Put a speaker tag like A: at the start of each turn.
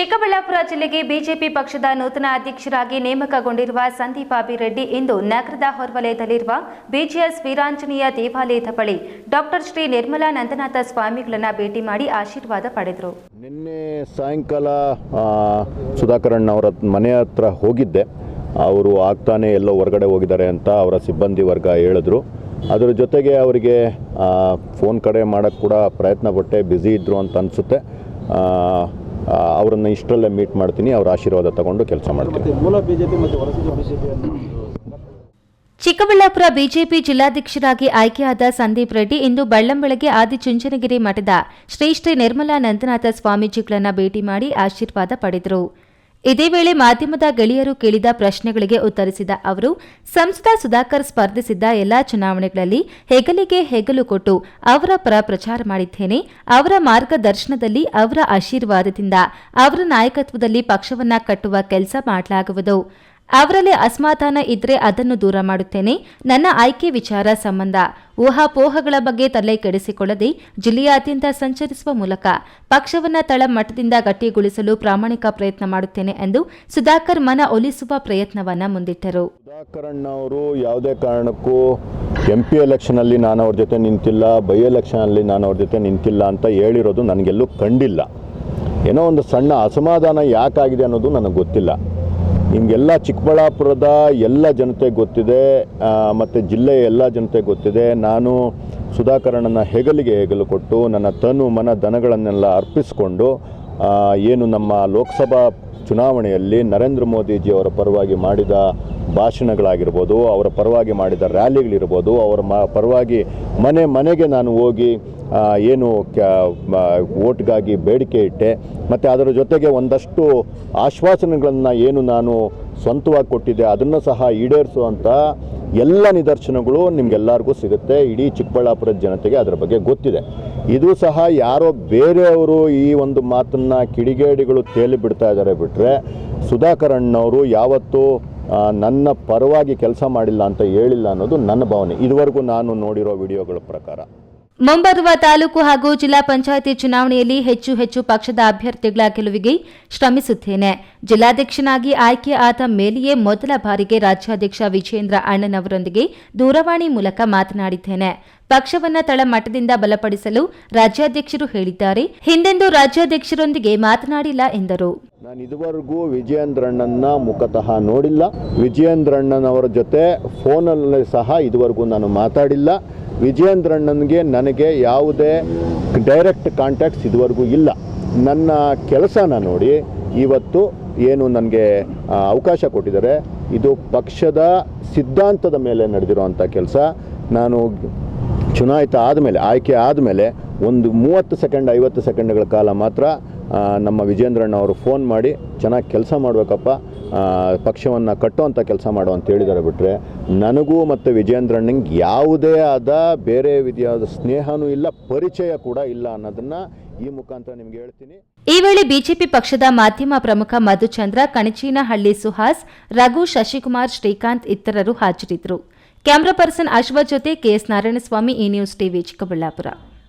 A: ಚಿಕ್ಕಬಳ್ಳಾಪುರ ಜಿಲ್ಲೆಗೆ ಬಿಜೆಪಿ ಪಕ್ಷದ ನೂತನ ಅಧ್ಯಕ್ಷರಾಗಿ ನೇಮಕಗೊಂಡಿರುವ ಸಂದೀಪ್ ಅಭಿರೆಡ್ಡಿ ಇಂದು ನಗರದ ಹೊರವಲಯದಲ್ಲಿರುವ ಬಿಜಿಎಸ್ ವೀರಾಂಜನೇಯ ದೇವಾಲಯದ ಬಳಿ ಡಾಕ್ಟರ್ ಶ್ರೀ ನಿರ್ಮಲಾ ನಂದನಾಥ ಸ್ವಾಮಿಗಳನ್ನ ಭೇಟಿ ಮಾಡಿ ಆಶೀರ್ವಾದ ಪಡೆದರು.
B: ನಿನ್ನೆ ಸಾಯಂಕಾಲ ಸುಧಾಕರಣ್ಣ ಅವರ ಮನೆ ಹತ್ರ ಹೋಗಿದ್ದೆ. ಅವರು ಆಗ್ತಾನೆ ಎಲ್ಲೋ ಹೊರಗಡೆ ಹೋಗಿದ್ದಾರೆ ಅಂತ ಅವರ ಸಿಬ್ಬಂದಿ ವರ್ಗ ಹೇಳಿದ್ರು. ಅದರ ಜೊತೆಗೆ ಅವರಿಗೆ ಫೋನ್ ಕಡೆ ಮಾಡೋಕ್ಕೆ ಕೂಡ ಪ್ರಯತ್ನ ಪಟ್ಟೆ ಬ್ಯುಸಿ ಇದ್ದರು ಅಂತ ಅನಿಸುತ್ತೆ. ಅವರನ್ನು ಇಷ್ಟರಲ್ಲೇ ಮೀಟ್ ಮಾಡ್ತೀನಿ ಅವರ ಆಶೀರ್ವಾದ ತಗೊಂಡು ಕೆಲಸ ಮಾಡ್ತೀನಿ.
A: ಚಿಕ್ಕಬಳ್ಳಾಪುರ ಬಿಜೆಪಿ ಜಿಲ್ಲಾಧ್ಯಕ್ಷರಾಗಿ ಆಯ್ಕೆಯಾದ ಸಂದೀಪ್ ರೆಡ್ಡಿ ಇಂದು ಬೆಳ್ಳಂಬೆಳಗ್ಗೆ ಆದಿಚುಂಚನಗಿರಿ ಮಠದ ಶ್ರೀ ಶ್ರೀ ನಿರ್ಮಲಾನಂದನಾಥ ಸ್ವಾಮೀಜಿಗಳನ್ನ ಭೇಟಿ ಮಾಡಿ ಆಶೀರ್ವಾದ ಪಡೆದರು. ಇದೇ ವೇಳೆ ಮಾಧ್ಯಮದ ಗೆಳೆಯರು ಕೇಳಿದ ಪ್ರಶ್ನೆಗಳಿಗೆ ಉತ್ತರಿಸಿದ ಅವರು, ಸಂಸದ ಸುಧಾಕರ್ ಸ್ಪರ್ಧಿಸಿದ್ದ ಎಲ್ಲಾ ಚುನಾವಣೆಗಳಲ್ಲಿ ಹೆಗಲಿಗೆ ಹೆಗಲು ಕೊಟ್ಟು ಅವರ ಪರ ಪ್ರಚಾರ ಮಾಡಿದ್ದೇನೆ. ಅವರ ಮಾರ್ಗದರ್ಶನದಲ್ಲಿ ಅವರ ಆಶೀರ್ವಾದದಿಂದ ಅವರ ನಾಯಕತ್ವದಲ್ಲಿ ಪಕ್ಷವನ್ನ ಕಟ್ಟುವ ಕೆಲಸ ಮಾಡಲಾಗುವುದು. ಅವರಲ್ಲಿ ಅಸಮಾಧಾನ ಇದ್ರೆ ಅದನ್ನು ದೂರ ಮಾಡುತ್ತೇನೆ. ನನ್ನ ಆಯ್ಕೆ ವಿಚಾರ ಸಂಬಂಧ. ಊಹಾಪೋಹಗಳ ಬಗ್ಗೆ ತಲೆ ಕೆಡಿಸಿಕೊಳ್ಳದೆ ಜಿಲ್ಲೆಯಾದ್ಯಂತ ಸಂಚರಿಸುವ ಮೂಲಕ ಪಕ್ಷವನ್ನ ತಳಮಟ್ಟದಿಂದ ಗಟ್ಟಿಗೊಳಿಸಲು ಪ್ರಾಮಾಣಿಕ ಪ್ರಯತ್ನ ಮಾಡುತ್ತೇನೆ ಎಂದು ಸುಧಾಕರ್ ಮನ ಒಲಿಸುವ ಪ್ರಯತ್ನವನ್ನ ಮುಂದಿಟ್ಟರು.
B: ಸುಧಾಕರಣ್ಣ ಅವರು ಯಾವುದೇ ಕಾರಣಕ್ಕೂ ಎಂ ಪಿ ಎಲೆಕ್ಷನಲ್ಲಿ ನಾನು ಅವ್ರ ಜೊತೆ ನಿಂತಿಲ್ಲ, ಬೈ ಎಲೆಕ್ಷನಲ್ಲಿ ನಾನು ಅವ್ರ ಜೊತೆ ನಿಂತಿಲ್ಲ ಅಂತ ಹೇಳಿರೋದು ನನಗೆಲ್ಲೂ ಕಂಡಿಲ್ಲ. ಏನೋ ಒಂದು ಸಣ್ಣ ಅಸಮಾಧಾನ ಯಾಕಾಗಿದೆ ಅನ್ನೋದು ನನಗೆ ಗೊತ್ತಿಲ್ಲ. ನಿಮಗೆಲ್ಲ ಚಿಕ್ಕಬಳ್ಳಾಪುರದ ಎಲ್ಲ ಜನತೆ ಗೊತ್ತಿದೆ ಮತ್ತು ಜಿಲ್ಲೆಯ ಎಲ್ಲ ಜನತೆ ಗೊತ್ತಿದೆ. ನಾನು ಸುಧಾಕರಣನ ಹೆಗಲಿಗೆ ಹೆಗಲು ಕೊಟ್ಟು, ನನ್ನ ತನು ಮನ ದನಗಳನ್ನೆಲ್ಲ ಅರ್ಪಿಸಿಕೊಂಡು ಏನು ನಮ್ಮ ಲೋಕಸಭಾ ಚುನಾವಣೆಯಲ್ಲಿ ನರೇಂದ್ರ ಮೋದಿಜಿಯವರ ಪರವಾಗಿ ಮಾಡಿದ ಭಾಷಣಗಳಾಗಿರ್ಬೋದು, ಅವರ ಪರವಾಗಿ ಮಾಡಿದ ರ್ಯಾಲಿಗಳಿರ್ಬೋದು, ಅವರ ಮ, ಪರವಾಗಿ ಮನೆ, ಮನೆಗೆ ನಾನು ಹೋಗಿ ಏನು ಓಟ್ಗಾಗಿ ಬೇಡಿಕೆ ಇಟ್ಟೆ. ಮತ್ತು ಅದರ ಜೊತೆಗೆ ಒಂದಷ್ಟು ಆಶ್ವಾಸನೆಗಳನ್ನು ಏನು ನಾನು ಸ್ವಂತವಾಗಿ ಕೊಟ್ಟಿದ್ದೆ, ಅದನ್ನು ಸಹ ಈಡೇರಿಸುವಂಥ ಎಲ್ಲ ನಿದರ್ಶನಗಳು ನಿಮಗೆಲ್ಲರಿಗೂ ಸಿಗುತ್ತೆ. ಇಡೀ ಚಿಕ್ಕಬಳ್ಳಾಪುರದ ಜನತೆಗೆ ಅದರ ಬಗ್ಗೆ ಗೊತ್ತಿದೆ. ಇದು ಸಹ ಯಾರೋ ಬೇರೆಯವರು ಈ ಒಂದು ಮಾತನ್ನು ಕಿಡಿಗೇಡಿಗಳು ತೇಲಿ ಬಿಡ್ತಾ ಇದ್ದಾರೆ ಬಿಟ್ಟರೆ ಸುಧಾಕರಣ್ಣವರು ಯಾವತ್ತೂ ನನ್ನ ಪರವಾಗಿ ಕೆಲಸ ಮಾಡಿಲ್ಲ ಅಂತ ಹೇಳಿಲ್ಲ ಅನ್ನೋದು ನನ್ನ ಭಾವನೆ. ಇದುವರೆಗೂ ನಾನು ನೋಡಿರೋ ವಿಡಿಯೋಗಳ ಪ್ರಕಾರ.
A: ಮುಂಬರುವ ತಾಲೂಕು ಹಾಗೂ ಜಿಲ್ಲಾ ಪಂಚಾಯಿತಿ ಚುನಾವಣೆಯಲ್ಲಿ ಹೆಚ್ಚು ಹೆಚ್ಚು ಪಕ್ಷದ ಅಭ್ಯರ್ಥಿಗಳ ಗೆಲುವಿಗೆ ಶ್ರಮಿಸುತ್ತೇನೆ. ಜಿಲ್ಲಾಧ್ಯಕ್ಷನಾಗಿ ಆಯ್ಕೆ ಆದ ಮೇಲೆಯೇ ಮೊದಲ ಬಾರಿಗೆ ರಾಜ್ಯಾಧ್ಯಕ್ಷ ವಿಜೇಂದ್ರ ಅಣ್ಣನವರೊಂದಿಗೆ ದೂರವಾಣಿ ಮೂಲಕ ಮಾತನಾಡಿದ್ದೇನೆ. ಪಕ್ಷವನ್ನ ತಳಮಟ್ಟದಿಂದ ಬಲಪಡಿಸಲು ರಾಜ್ಯಾಧ್ಯಕ್ಷರು ಹೇಳಿದ್ದಾರೆ. ಹಿಂದೆಂದೂ ರಾಜ್ಯಾಧ್ಯಕ್ಷರೊಂದಿಗೆ ಮಾತನಾಡಿಲ್ಲ ಎಂದರು.
B: ನಾನು ಇದುವರೆಗೂ ವಿಜಯೇಂದ್ರಣ್ಣನ ಮುಖತಃ ನೋಡಿಲ್ಲ. ವಿಜಯೇಂದ್ರಣ್ಣನವರ ಜೊತೆ ಫೋನಲ್ಲಿ ಸಹ ಇದುವರೆಗೂ ನಾನು ಮಾತಾಡಿಲ್ಲ. ವಿಜಯೇಂದ್ರಣ್ಣನಿಗೆ ನನಗೆ ಯಾವುದೇ ಡೈರೆಕ್ಟ್ ಕಾಂಟ್ಯಾಕ್ಟ್ಸ್ ಇದುವರೆಗೂ ಇಲ್ಲ. ನನ್ನ ಕೆಲಸನ ನೋಡಿ ಇವತ್ತು ಏನು ನನಗೆ ಅವಕಾಶ ಕೊಟ್ಟಿದ್ದಾರೆ. ಇದು ಪಕ್ಷದ ಸಿದ್ಧಾಂತದ ಮೇಲೆ ನಡೆದಿರುವಂಥ ಕೆಲಸ. ನಾನು ಚುನಾಯಿತ ಆದಮೇಲೆ, ಆಯ್ಕೆ ಆದಮೇಲೆ ಒಂದು ಮೂವತ್ತು ಸೆಕೆಂಡ್, ಐವತ್ತು ಸೆಕೆಂಡ್ಗಳ ಕಾಲ ಮಾತ್ರ ನಮ್ಮ ವಿಜೇಂದ್ರಣ್ಣ ಅವರು ಫೋನ್ ಮಾಡಿ, ಚೆನ್ನಾಗಿ ಕೆಲಸ ಮಾಡಬೇಕಪ್ಪ ಪಕ್ಷವನ್ನು ಕಟ್ಟುವಂಥ ಕೆಲಸ ಮಾಡು ಅಂತ ಹೇಳಿದ್ದಾರೆ ಬಿಟ್ಟರೆ ನನಗೂ ಮತ್ತು ವಿಜೇಂದ್ರಣ್ಣಂಗೆ ಯಾವುದೇ ಆದ ಬೇರೆ ವಿಧಿಯಾದ ಸ್ನೇಹನೂ ಇಲ್ಲ, ಪರಿಚಯ ಕೂಡ ಇಲ್ಲ ಅನ್ನೋದನ್ನು ಈ ಮುಖಾಂತರ ನಿಮ್ಗೆ ಹೇಳ್ತೀನಿ.
A: ಈ ವೇಳೆ ಬಿಜೆಪಿ ಪಕ್ಷದ ಮಾಧ್ಯಮ ಪ್ರಮುಖ ಮಧುಚಂದ್ರ, ಕಣಚೀನಹಳ್ಳಿ ಸುಹಾಸ್, ರಘು ಶಶಿಕುಮಾರ್ ಶ್ರೀಕಾಂತ್ ಇತರರು ಹಾಜರಿದ್ದರು. ಕ್ಯಾಮರಾ ಪರ್ಸನ್ ಅಶ್ವಥ್ ಜೊತೆ ಕೆಎಸ್ ನಾರಾಯಣಸ್ವಾಮಿ, ಈ ನ್ಯೂಸ್ ಟಿವಿ ಚಿಕ್ಕಬಳ್ಳಾಪುರ.